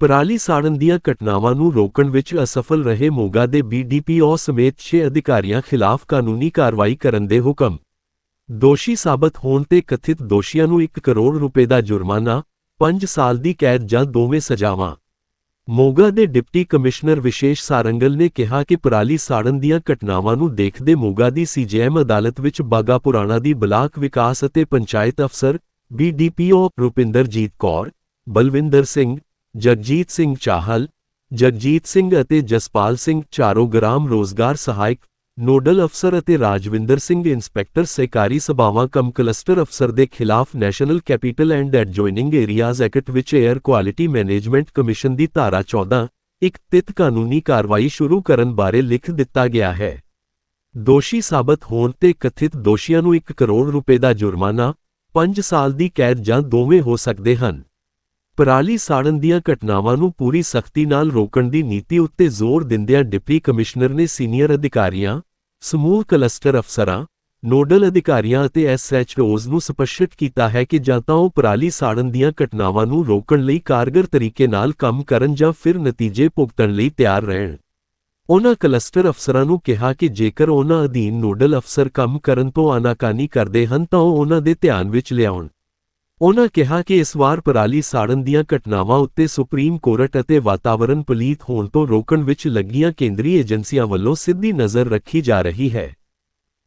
ਪਰਾਲੀ ਸਾੜਨ ਦੀਆਂ ਘਟਨਾਵਾਂ ਨੂੰ ਰੋਕਣ ਵਿੱਚ ਅਸਫਲ ਰਹੇ ਮੋਗਾ ਦੇ ਬੀਡੀਪੀਓ ਸਮੇਤ 6 ਅਧਿਕਾਰੀਆਂ ਖਿਲਾਫ ਕਾਨੂੰਨੀ ਕਾਰਵਾਈ ਕਰਨ ਦੇ ਹੁਕਮ। ਦੋਸ਼ੀ ਸਾਬਤ ਹੋਣ ਤੇ ਕਥਿਤ ਦੋਸ਼ੀਆਂ ਨੂੰ 1 ਕਰੋੜ ਰੁਪਏ ਦਾ ਜੁਰਮਾਨਾ 5 ਸਾਲ ਦੀ ਕੈਦ ਜਾਂ ਦੋਵੇਂ ਸਜ਼ਾਵਾਂ। ਮੋਗਾ ਦੇ ਡਿਪਟੀ ਕਮਿਸ਼ਨਰ ਵਿਸ਼ੇਸ਼ ਸਾਰੰਗਲ ਨੇ ਕਿਹਾ ਕਿ ਪਰਾਲੀ ਸਾੜਨ ਦੀਆਂ ਘਟਨਾਵਾਂ ਨੂੰ ਦੇਖਦੇ ਮੋਗਾ ਦੀ ਸੀਜੀਐਮ ਅਦਾਲਤ ਵਿੱਚ ਬਾਗਾ ਪੁਰਾਣਾ ਦੀ ਬਲਾਕ ਵਿਕਾਸ ਅਤੇ ਪੰਚਾਇਤ ਅਫਸਰ ਬੀਡੀਪੀਓ ਰੁਪਿੰਦਰਜੀਤ ਕੌਰ ਬਲਵਿੰਦਰ ਸਿੰਘ ਜਗਜੀਤ ਸਿੰਘ ਚਾਹਲ ਜਗਜੀਤ ਸਿੰਘ ਅਤੇ ਜਸਪਾਲ ਸਿੰਘ ਚਾਰੋ ਗ੍ਰਾਮ ਰੋਜ਼ਗਾਰ ਸਹਾਇਕ ਨੋਡਲ ਅਫਸਰ ਅਤੇ ਰਾਜਵਿੰਦਰ ਸਿੰਘ ਇੰਸਪੈਕਟਰ ਸਹਿਕਾਰੀ ਸਭਾਵਾਂ ਕਮ ਕਲਸਟਰ ਅਫਸਰ ਦੇ ਖਿਲਾਫ national capital and adjoining areas act ਵਿੱਚ 에ਅਰ ਕੁਆਲਿਟੀ ਮੈਨੇਜਮੈਂਟ ਕਮਿਸ਼ਨ ਦੀ ਧਾਰਾ 14 ਇੱਕ ਤਿਤ ਕਾਨੂੰਨੀ ਕਾਰਵਾਈ ਸ਼ੁਰੂ ਕਰਨ ਬਾਰੇ ਲਿਖ ਦਿੱਤਾ ਗਿਆ ਹੈ। ਦੋਸ਼ੀ ਸਾਬਤ ਹੋਣ ਤੇ ਕਥਿਤ ਦੋਸ਼ੀਆਂ ਨੂੰ 1 ਕਰੋੜ ਰੁਪਏ ਦਾ ਜੁਰਮਾਨਾ 5 ਸਾਲ ਦੀ ਕੈਦ ਜਾਂ ਦੋਵੇਂ ਹੋ ਸਕਦੇ ਹਨ। ਪਰਾਲੀ ਸਾੜਨ ਦੀਆਂ ਘਟਨਾਵਾਂ ਨੂੰ ਪੂਰੀ ਸਖਤੀ ਨਾਲ ਰੋਕਣ ਦੀ ਨੀਤੀ ਉੱਤੇ ਜ਼ੋਰ ਦਿੰਦਿਆਂ ਡਿਪਟੀ ਕਮਿਸ਼ਨਰ ਨੇ ਸੀਨੀਅਰ ਅਧਿਕਾਰੀਆਂ, ਸਮੂਹ ਕਲਸਟਰ ਅਫਸਰਾਂ, ਨੋਡਲ ਅਧਿਕਾਰੀਆਂ ਅਤੇ ਐਸਐਚਓਜ਼ ਨੂੰ ਸਪਸ਼ਟ ਕੀਤਾ ਹੈ ਕਿ ਜਾਂ ਤਾਂ ਉਹ ਪਰਾਲੀ ਸਾੜਨ ਦੀਆਂ ਘਟਨਾਵਾਂ ਨੂੰ ਰੋਕਣ ਲਈ ਕਾਰਗਰ ਤਰੀਕੇ ਨਾਲ ਕੰਮ ਕਰਨ ਜਾਂ ਫਿਰ ਨਤੀਜੇ ਭੁਗਤਣ ਲਈ ਤਿਆਰ ਰਹਿਣ। ਉਨ੍ਹਾਂ ਕਲਸਟਰ ਅਫਸਰਾਂ ਨੂੰ ਕਿਹਾ ਕਿ ਜੇਕਰ ਉਹਨਾਂ ਅਧੀਨ ਨੋਡਲ ਅਫਸਰ ਕੰਮ ਕਰਨ ਤੋਂ ਆਨਾਕਾਨੀ ਕਰਦੇ ਹਨ ਤਾਂ ਉਹ ਉਨ੍ਹਾਂ ਦੇ ਧਿਆਨ ਵਿੱਚ ਲਿਆਉਣ। ਉਹਨਾਂ ਕਿਹਾ ਕਿ ਇਸ ਵਾਰ ਪਰਾਲੀ ਸਾੜਨ ਦੀਆਂ ਘਟਨਾਵਾਂ ਉੱਤੇ ਸੁਪਰੀਮ ਕੋਰਟ ਅਤੇ ਵਾਤਾਵਰਣ ਪਲੀਤ ਹੋਣ ਤੋਂ ਰੋਕਣ ਵਿੱਚ ਲੱਗੀਆਂ ਕੇਂਦਰੀ ਏਜੰਸੀਆਂ ਵੱਲੋਂ ਸਿੱਧੀ ਨਜ਼ਰ ਰੱਖੀ ਜਾ ਰਹੀ ਹੈ।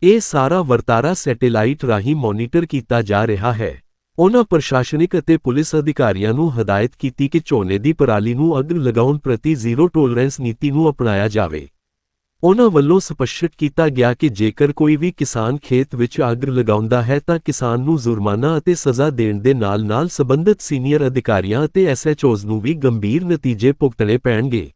ਇਹ ਸਾਰਾ ਵਰਤਾਰਾ ਸੈਟੇਲਾਈਟ ਰਾਹੀਂ ਮੋਨੀਟਰ ਕੀਤਾ ਜਾ ਰਿਹਾ ਹੈ। ਉਨ੍ਹਾਂ ਪ੍ਰਸ਼ਾਸਨਿਕ ਅਤੇ ਪੁਲਿਸ ਅਧਿਕਾਰੀਆਂ ਨੂੰ ਹਦਾਇਤ ਕੀਤੀ ਕਿ ਝੋਨੇ ਦੀ ਪਰਾਲੀ ਨੂੰ ਅੱਗ ਲਗਾਉਣ ਪ੍ਰਤੀ ਜ਼ੀਰੋ ਟੋਲਰੈਂਸ ਨੀਤੀ ਨੂੰ ਅਪਣਾਇਆ ਜਾਵੇ। ਉਨ੍ਹਾਂ ਵੱਲੋਂ ਸਪਸ਼ਟ ਕੀਤਾ ਗਿਆ ਕਿ ਜੇਕਰ ਕੋਈ ਵੀ ਕਿਸਾਨ ਖੇਤ ਵਿੱਚ ਅੱਗ ਲਗਾਉਂਦਾ ਹੈ ਤਾਂ ਕਿਸਾਨ ਨੂੰ ਜੁਰਮਾਨਾ ਅਤੇ ਸਜ਼ਾ ਦੇਣ ਦੇ ਨਾਲ-ਨਾਲ ਸਬੰਧਤ ਸੀਨੀਅਰ ਅਧਿਕਾਰੀਆਂ ਅਤੇ ਐਸਐਚਓਜ਼ ਨੂੰ ਵੀ ਗੰਭੀਰ ਨਤੀਜੇ ਭੁਗਤਣੇ ਪੈਣਗੇ।